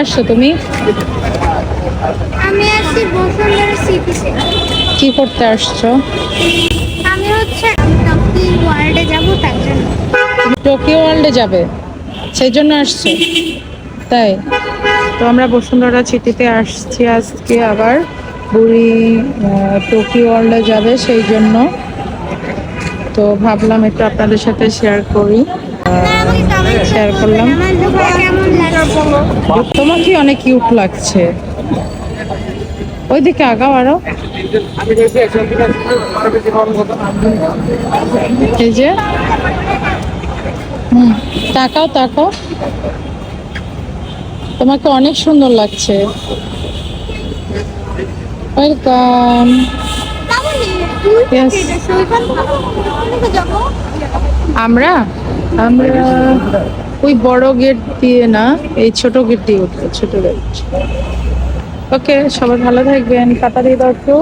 আসছো তুমি? আমি আসছি বসুন্ধরা সিটিতে কি করতে আসছো? আমি হচ্ছে টকি ওয়ার্ল্ডে যাব তার জন্য। টোকিও ওয়ার্ল্ডে যাবে সেই জন্য আসছো? তাই? তো আমরা বসুন্ধরা সিটিতে আসছি আজকে আবার। বুড়ি টোকিও ওয়ার্ল্ডে যাবে সেই জন্য। তো ভাবলাম একটু আপনাদের সাথে শেয়ার করি শেয়ার করলাম আমার লুকটা কেমন লাগছে তোমাকে অনেক কিউট লাগছে। ওইদিকে আগাও আরও। এই যে। হুম তাকাও তাকাও। তোমাকে অনেক সুন্দর লাগছে। ওয়েলকাম. আমরা? আমরা ওই বড় গেট দিয়ে না, এই ছোট গেট দিয়ে উঠবো, ছোট গেট। ওকে, সবাই ভালো থাকবেন, কাতারি একটু